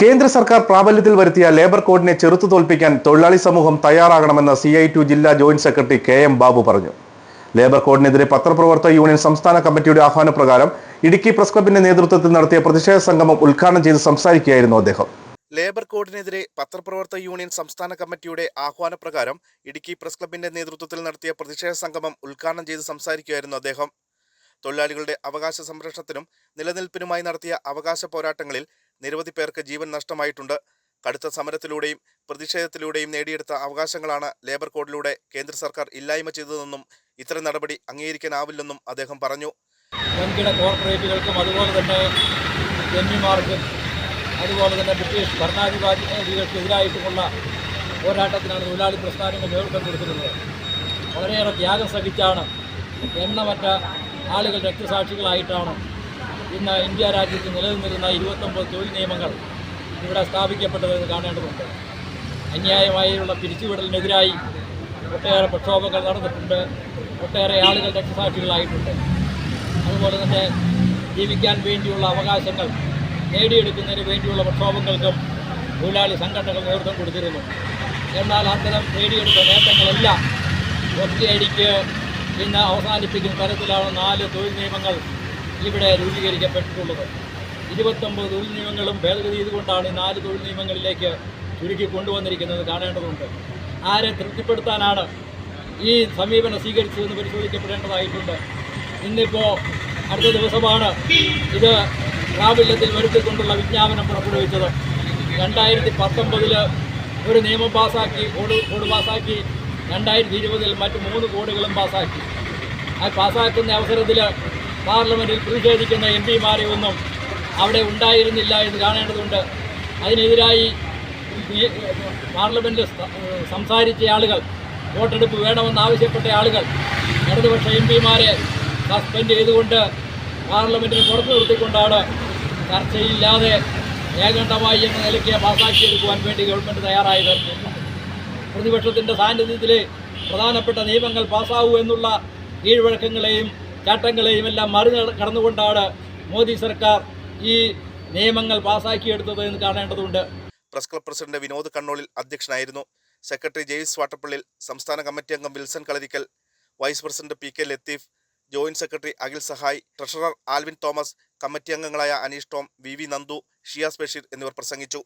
കേന്ദ്ര സർക്കാർ പ്രാബല്യത്തിൽ വരുത്തിയ ലേബർ കോഡിനെ ചെറുത്തു തോൽപ്പിക്കാൻ തൊഴിലാളി സമൂഹം തയ്യാറാകണമെന്ന് സി ഐ ടു ജില്ലാ joint secretary K M Babu പറഞ്ഞു. ലേബർ കോഡിനെതിരെ പത്രപ്രവർത്തക യൂണിയൻ സംസ്ഥാന കമ്മിറ്റിയുടെ ആഹ്വാനപ്രകാരം ഇടുക്കി പ്രസ് ക്ലബിന്റെ നേതൃത്വത്തിൽ നടത്തിയ പ്രതിഷേധ സംഗമം ഉദ്ഘാടനം ചെയ്ത് സംസാരിക്കുകയായിരുന്നു അദ്ദേഹം. ലേബർ കോഡിനെതിരെ പത്രപ്രവർത്തക യൂണിയൻ സംസ്ഥാന കമ്മിറ്റിയുടെ ആഹ്വാനപ്രകാരം ഇടുക്കി പ്രസ് ക്ലബിന്റെ നേതൃത്വത്തിൽ നടത്തിയ പ്രതിഷേധ സംഗമം ഉദ്ഘാടനം ചെയ്ത് സംസാരിക്കുകയായിരുന്നു അദ്ദേഹം. തൊഴിലാളികളുടെ അവകാശ സംരക്ഷണത്തിനും നിലനിൽപ്പിനുമായി നടത്തിയ അവകാശ പോരാട്ടങ്ങളിൽ നിരവധി പേർക്ക് ജീവൻ നഷ്ടമായിട്ടുണ്ട്. കടുത്ത സമരത്തിലൂടെയും പ്രതിഷേധത്തിലൂടെയും നേടിയെടുത്ത അവകാശങ്ങളാണ് ലേബർ കോഡിലൂടെ കേന്ദ്ര സർക്കാർ ഇല്ലായ്മ ചെയ്തതെന്നും ഇത്തരം നടപടി അംഗീകരിക്കാനാവില്ലെന്നും അദ്ദേഹം പറഞ്ഞു. വൻകിട കോർപ്പറേറ്റുകൾക്കും അതുപോലെ തന്നെ ജന്മിമാർക്കും അതുപോലെ തന്നെ ബ്രിട്ടീഷ് ഭരണാധികാരികൾക്കെതിരായിട്ടുമുള്ള പോരാട്ടത്തിനാണ് തൊഴിലാളി പ്രസ്ഥാനങ്ങൾ നേതൃത്വം കൊടുക്കുന്നത്. വളരെയേറെ ത്യാഗം സഹിച്ചാണ് എണ്ണമറ്റ ആളുകൾ രക്തസാക്ഷികളായിട്ടാണ് ഇന്ന് ഇന്ത്യ രാജ്യത്ത് നിലനിന്നിരുന്ന ഇരുപത്തൊമ്പത് തൊഴിൽ നിയമങ്ങൾ ഇവിടെ സ്ഥാപിക്കപ്പെട്ടതെന്ന് കാണേണ്ടതുണ്ട്. അന്യായമായുള്ള പിരിച്ചുവിടലിനെതിരായി ഒട്ടേറെ പ്രക്ഷോഭങ്ങൾ നടന്നിട്ടുണ്ട്. ഒട്ടേറെ ആളുകൾ രക്തസാക്ഷികളായിട്ടുണ്ട്. അതുപോലെ തന്നെ ജീവിക്കാൻ വേണ്ടിയുള്ള അവകാശങ്ങൾ നേടിയെടുക്കുന്നതിന് വേണ്ടിയുള്ള പ്രക്ഷോഭങ്ങൾക്കും തൊഴിലാളി സംഘടനകൾ നേതൃത്വം കൊടുത്തിരുന്നു. എന്നാൽ അത്തരം നേടിയെടുത്ത നേട്ടങ്ങളെല്ലാം ഒറ്റയടിക്ക് ഇന്ന് അവസാനിപ്പിക്കുന്ന തരത്തിലാണ് നാല് തൊഴിൽ നിയമങ്ങൾ ഇവിടെ രൂപീകരിക്കപ്പെട്ടിട്ടുള്ളത്. ഇരുപത്തൊമ്പത് തൊഴിൽ നിയമങ്ങളും ഭേദഗതി ചെയ്തുകൊണ്ടാണ് ഈ നാല് തൊഴിൽ നിയമങ്ങളിലേക്ക് ചുരുക്കി കൊണ്ടുവന്നിരിക്കുന്നത് കാണേണ്ടതുണ്ട്. ആരെ തൃപ്തിപ്പെടുത്താനാണ് ഈ സമീപനം സ്വീകരിച്ചതെന്ന് പരിശോധിക്കപ്പെടേണ്ടതായിട്ടുണ്ട്. ഇന്നിപ്പോൾ അടുത്ത ദിവസമാണ് ഇത് പ്രാബല്യത്തിൽ വരുത്തിക്കൊണ്ടുള്ള വിജ്ഞാപനം പുറപ്പെടുവിച്ചത്. രണ്ടായിരത്തി പത്തൊമ്പതിൽ ഒരു നിയമം പാസാക്കി കോഡ് കോഡ് പാസാക്കി. രണ്ടായിരത്തി ഇരുപതിൽ മറ്റ് മൂന്ന് കോഡുകളും പാസാക്കി. ആ പാസാക്കുന്ന അവസരത്തിൽ പാർലമെന്റിൽ പ്രതിഷേധിക്കുന്ന എം പിമാരെ ഒന്നും അവിടെ ഉണ്ടായിരുന്നില്ല എന്ന് കാണേണ്ടതുണ്ട്. അതിനെതിരായി പാർലമെന്റിൽ സംസാരിച്ച ആളുകൾ വോട്ടെടുപ്പ് വേണമെന്ന് ആവശ്യപ്പെട്ട ആളുകൾ ഇടതുപക്ഷ എം പിമാരെ സസ്പെൻഡ് ചെയ്തുകൊണ്ട് പാർലമെന്റിന് പുറത്തു നിർത്തിക്കൊണ്ടാണ് ചർച്ചയില്ലാതെ ഏകണ്ഠമായി എന്ന നിലയ്ക്ക് പാസാക്കിയെടുക്കുവാൻ വേണ്ടി ഗവൺമെന്റ് തയ്യാറായത്. പ്രതിപക്ഷത്തിന്റെ സാന്നിധ്യത്തിൽ പ്രധാനപ്പെട്ട നിയമങ്ങൾ പാസ്സാവൂ എന്നുള്ള കീഴ്വഴക്കങ്ങളെയും ചട്ടങ്ങളെയും എല്ലാം മറി കടന്നുകൊണ്ടാണ് മോദി സർക്കാർ ഈ നിയമങ്ങൾ പാസാക്കിയെടുത്തത് എന്ന് കാണേണ്ടതുണ്ട്. Press club president Vinod Kannolil അധ്യക്ഷനായിരുന്നു. സെക്രട്ടറി ജെയ്സ് വാട്ടപ്പള്ളിൽ സംസ്ഥാന കമ്മിറ്റി അംഗം Wilson Kalarikkal vice president P K Latheef joint secretary Akhil Sahai treasurer Alvin Thomas committee അംഗങ്ങളായ Aneesh Tom V V Nandu Shiyas Basheer എന്നിവർ പ്രസംഗിച്ചു.